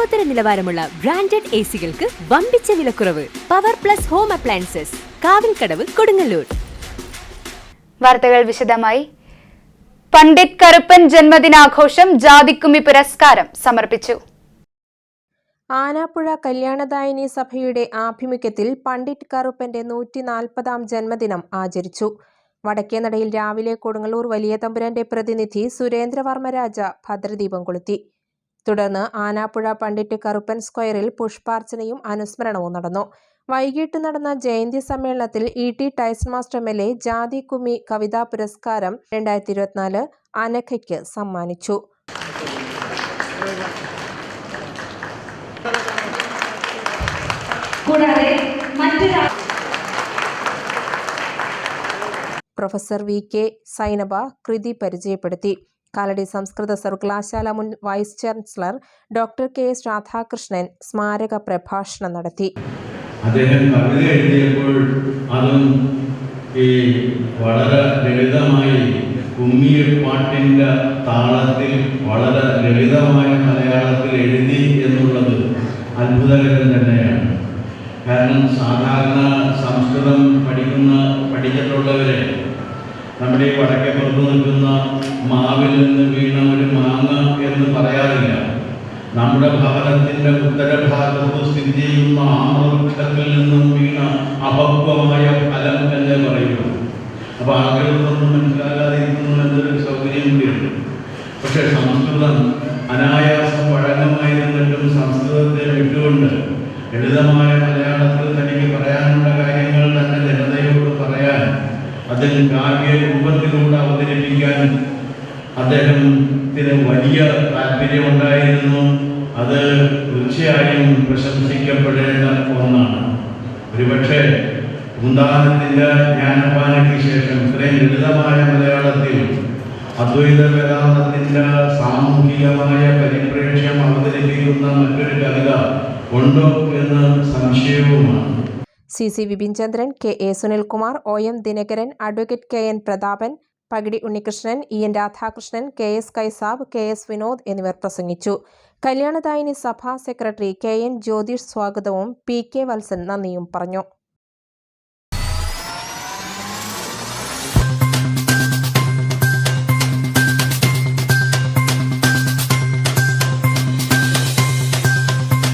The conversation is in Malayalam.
ലോകോത്തര നിലവാരമുള്ള ബ്രാൻഡഡ് എ സികൾക്ക് വമ്പിച്ച വിലക്കുറവ്. Power plus home appliances. Kavilkadavu Kodungallur. വാർത്തകൾ വിശദമായി. പണ്ഡിറ്റ് കറുപ്പൻ ജന്മദിനാഘോഷം ജാതിക്കുമ്മി പുരസ്കാരം സമർപ്പിച്ചു. ആനാപ്പുഴ കല്യാണദായിനി സഭയുടെ ആഭിമുഖ്യത്തിൽ പണ്ഡിറ്റ് കറുപ്പന്റെ നൂറ്റി നാൽപ്പതാം ജന്മദിനം ആചരിച്ചു. വടക്കേനടയിൽ രാവിലെ കൊടുങ്ങല്ലൂർ വലിയ തമ്പുരാന്റെ പ്രതിനിധി സുരേന്ദ്രവർമ്മരാജ ഭദ്രദീപം കൊളുത്തി. തുടർന്ന് ആനാപ്പുഴ പണ്ഡിറ്റ് കറുപ്പൻ സ്ക്വയറിൽ പുഷ്പാർച്ചനയും അനുസ്മരണവും നടന്നു. വൈകിട്ട് നടന്ന ജയന്തി സമ്മേളനത്തിൽ E T Tyson master M L A ജാതി കുമി കവിതാ പുരസ്കാരം രണ്ടായിരത്തി ഇരുപത്തിനാല് അനഘയ്ക്ക് സമ്മാനിച്ചു. കൂടാതെ മറ്റ് പ്രൊഫസർ വി കെ സൈനബ കൃതി പരിചയപ്പെടുത്തി. കാലടി സംസ്കൃത സർവകലാശാല മുൻ vice chancellor doctor K Radhakrishnan സ്മാരക പ്രഭാഷണം നടത്തി. അദ്ദേഹം കവിത എഴുതിയപ്പോൾ അതും ഈ വളരെ ലളിതമായി കുമ്മിയപ്പാട്ടിന്റെ താളത്തിൽ വളരെ ലളിതമായ മലയാളത്തിൽ എഴുതി എന്നുള്ളത് അത്ഭുതകരം തന്നെയാണ്. കാരണം സാധാരണ സംസ്കൃതം നമ്മുടെ ഈ വടക്കേ പുറത്ത് നിൽക്കുന്ന മാവിൽ നിന്ന് വീണ ഒരു മാങ്ങ എന്ന് പറയാറില്ല. നമ്മുടെ ഭവനത്തിന്റെ ഉത്തരഭാഗത്ത് സ്ഥിതി ചെയ്യുന്ന ആമൃക്ഷത്തിൽ നിന്നും വീണ അപക്വമായ ഫലം എന്നേ പറയുള്ളൂ. അപ്പൊ ആഗ്രഹത്തൊന്നും മനസ്സിലാകാതിരിക്കുന്നു എന്നൊരു സൗകര്യം കൂടിയുണ്ട് പക്ഷെ സംസ്കൃതം അനായാസം വഴങ്ങമായിരുന്നിട്ടും സംസ്കൃതത്തെ വിട്ടുകൊണ്ട് ലളിതമായ മലയാളത്തിൽ തനിക്ക് പറയാനുള്ള അതിൽ കാവ്യ രൂപത്തിലൂടെ അവതരിപ്പിക്കാൻ അദ്ദേഹത്തിന് വലിയ താല്പര്യമുണ്ടായിരുന്നു. അത് തീർച്ചയായും പ്രശംസിക്കപ്പെടേണ്ട ഒന്നാണ്. ഒരുപക്ഷെ കുന്താനത്തിന്റെ ജ്ഞാനപാനയ്ക്ക് ശേഷം ഇത്രയും ലളിതമായ മലയാളത്തിൽ അദ്വൈത വേദാന്തത്തിന്റെ സാമൂഹികമായ പരിപ്രേക്ഷ്യം അവതരിപ്പിക്കുന്ന മറ്റൊരു കവിത ഉണ്ടോ എന്ന് സംശയവുമാണ്. C C Vipinchandran K A Sunilkumar O M Dinakaran advocate K N Prathapan പകിടി Unnikrishnan E N Radhakrishnan K S Kaisab K S Vinod എന്നിവർ പ്രസംഗിച്ചു. കല്യാണദായിനി സഭാ സെക്രട്ടറി കെ എൻ ജ്യോതിഷ് സ്വാഗതവും പി കെ വത്സൻ നന്ദിയും പറഞ്ഞു.